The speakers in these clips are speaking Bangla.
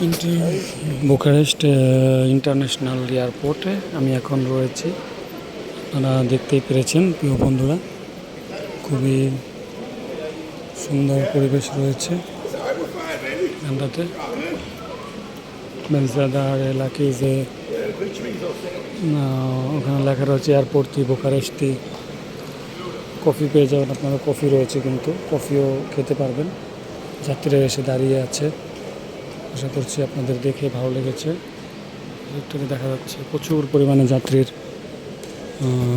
আহ, ইন্টারন্যাশনাল এয়ারপোর্টে আমি এখন রয়েছি। আপনারা দেখতেই পেরেছেন প্রিয় বন্ধুরা খুবই সুন্দর পরিবেশ রয়েছে এখানটাতে বেলজাদার এলাকি যে ওখানে লেখা রয়েছে এয়ারপোর্টটি বুখারেস্টি কফি পেয়ে যাবেন আপনারা কফি রয়েছে কিন্তু কফিও খেতে পারবেন। যাত্রীরা এসে দাঁড়িয়ে আছে। আশা করছি আপনাদের দেখে ভালো লেগেছে। একটু দেখা যাচ্ছে প্রচুর পরিমাণে যাত্রীর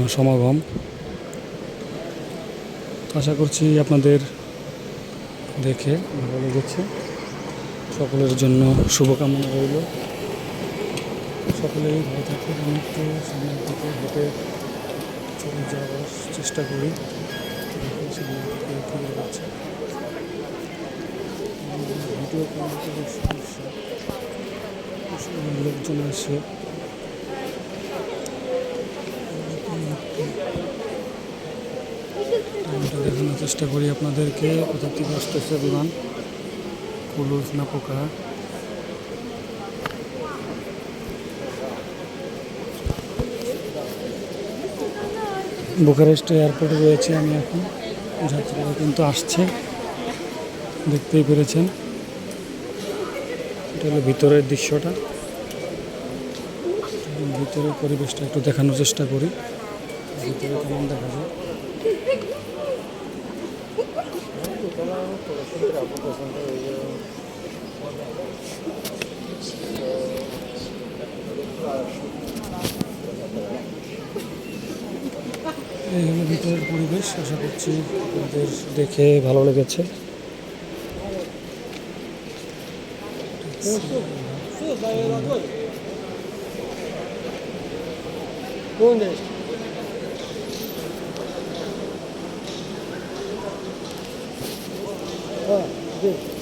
সমাগম। আশা করছি আপনাদের দেখে ভালো লেগেছে। সকলের জন্য শুভকামনা রইল। সকলেই ভালো থাকুন আমি সামনের দিকে হেঁটে চলে যাওয়ার চেষ্টা করি। সামনের দিকে যাচ্ছে। সমস্যা লোকজন আসে। টাইমটা দেখানোর চেষ্টা করি আপনাদেরকে। কোথা থেকে আসতেছে বিমান? কুলুস না পোকা? বুখারেস্ট এয়ারপোর্টে রয়েছে আমি এখন। যাত্রীরা কিন্তু আসছে। দেখতেই পেরেছেন। এটা হলো ভিতরের দৃশ্যটা। ভিতরের পরিবেশটা একটু দেখানোর চেষ্টা করি। ভিতরে কেমন দেখা যায়? এই হলো ভিতরের পরিবেশ। আশা করছি আপনাদের দেখে ভালো লেগেছে। そうだよ、だ。